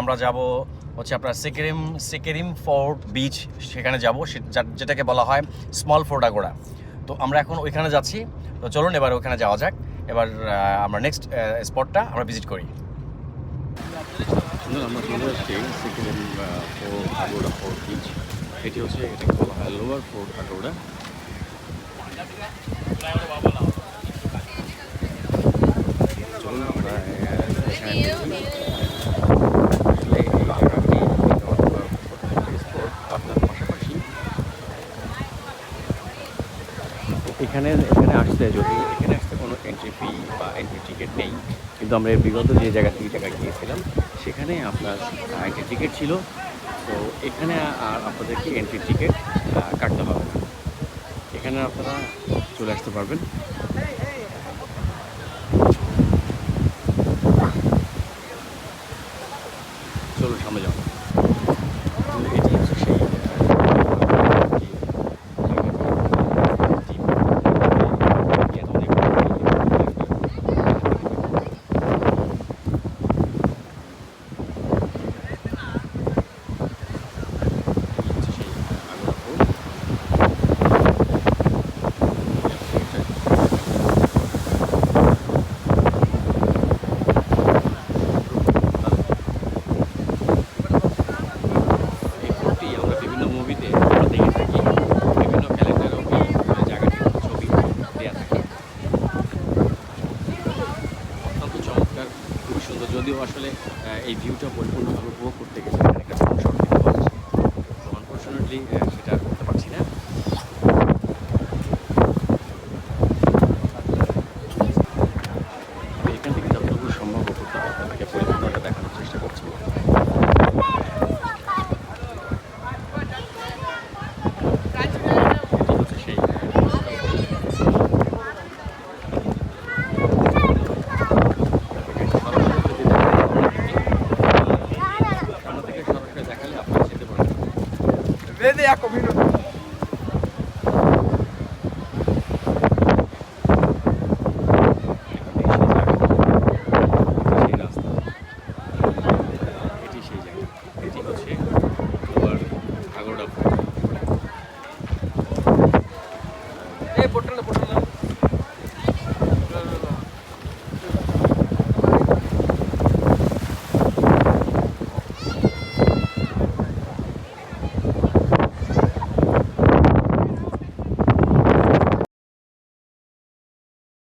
আমরা যাব হচ্ছে আপনার সিকিরিম সিকিরিম ফোর্ট বিচ, সেখানে যাব যেটাকে বলা হয় স্মল ফোর্ট আগোড়া। তো আমরা এখন ওইখানে যাচ্ছি। তো চলুন এবার ওইখানে যাওয়া যাক। এবার আমরা নেক্সট স্পটটা আমরা ভিজিট করি। আমরা চলে যাচ্ছি সিকিম ফোর্ট আগোড়া, ফোর্ট বিচ। এটি হচ্ছে এটাকে বলা হয় লোয়ার ফোর্ট আগোড়া। চলুন আমরা আহ, এখানে দেখি। আসলে এই জায়গাটি অথবা spot আপনার পাশাপাশি এখানে এখানে আসতে যদি, এখানে আসতে কোনো এন্ট্রি ফি বা এন্ট্রি টিকিট নেই, কিন্তু আমরা বিগত যে জায়গা থেকে জায়গায় গিয়েছিলাম, সেখানে আপনার এন্ট্রি টিকিট ছিল। তো এখানে আর আপনাদেরকে এন্ট্রি টিকিট কাটতে হবে না। এখানে আপনারা চলে আসতে পারবেন। চলুন, সামনে যাও আসলে এই ভিউটা পরিপূর্ণভাবে উপভোগ করতে গেলে দিতে হচ্ছে আনফর্চুনেটলি সেটা আর করতে পারছি না তো এখান থেকে যতটুকু সম্ভব করতে হবে আপনাদেরকে পরিপূর্ণটা দেখানোর চেষ্টা করছি এটি হচ্ছে সেই সামনে থেকে সরাসরি